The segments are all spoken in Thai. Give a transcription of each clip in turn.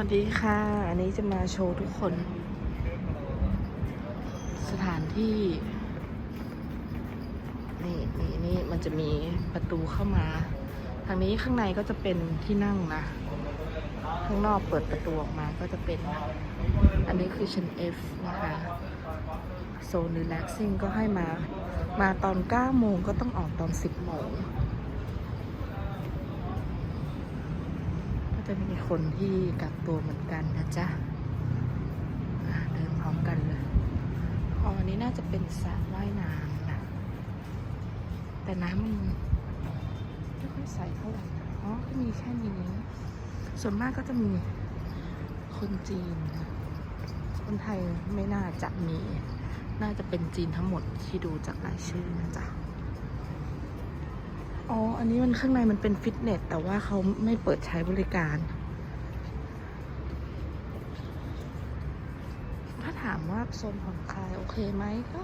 วัสดีค่ะ อันนี้จะมาโชว์ทุกคน สถานที่ นี่นี่นี่มันจะมีประตูเข้ามา ทางนี้ข้างในก็จะเป็นที่นั่งนะ ข้างนอกเปิดประตูออกมาก็จะเป็น อันนี้คือชั้น F นะคะโซน relaxing ก็ให้มา มาตอน 9 โมงก็ต้องออกตอน 10 โมง จะมีคนที่กักตัวเหมือนกันนะจ๊ะเดินพร้อมกันเลยอ๋ออันนี้น่าจะเป็นสระว่ายน้ำนะแต่น้ำมันไม่ค่อยใสเท่าไหร่อ๋อก็มีแค่นี้ ส่วนมากก็จะมีคนจีน คนไทยไม่น่าจะมี น่าจะเป็นจีนทั้งหมดที่ดูจากรายชื่อนะจ๊ะ อ๋อ อันนี้มันข้างในมันเป็นฟิตเนส แต่ว่าเขาไม่เปิดใช้บริการ ถ้าถามว่าโซนผ่อนคลายโอเคไหมก็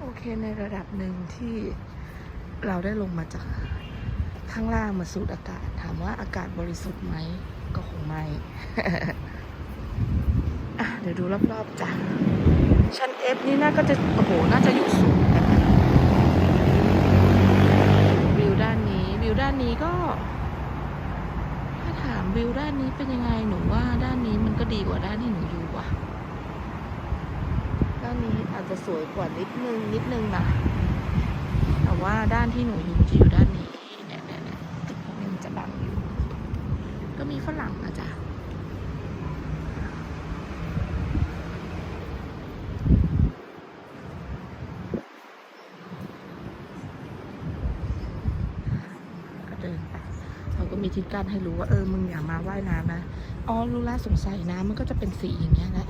โอเคในระดับหนึ่งที่เราได้ลงมาจากข้างล่างมาสูดอากาศ ถามว่าอากาศบริสุทธิ์ไหมก็คงไม่เดี๋ยวดูรอบๆจ้ะชั้น F นี่น่าก็จะ โอ้โห น่าจะอยู่สูงนะคะ วิวด้านนี้ วิวด้า นนี้ก็ ถ้าถามวิวด้านนี้เป็นยังไงหนูว่าด้านนี้มันก็ดีกว่าด้านที่หนูอยู่ว่ะ ด้านนี้อาจจะสวยกว่านิดนึงนิดนึงนะแต่ว่าด้านที่หนูอยู่จะอยู่ด้านนี้เนี่ยเนี่ยเนี่ยตึกพวกนี้มันจะบังอยู่ ก็มีฝรั่งนะจ๊ะ ก็เดินไป มีทิศการให้รู้ว่าเออมึงอย่ามาว่ายน้ำนะอ๋อรู้ล้วสงสัยน้ำมันก็จะเป็นสีอย่างเงี้ยแหละ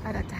ไปละจ้ะ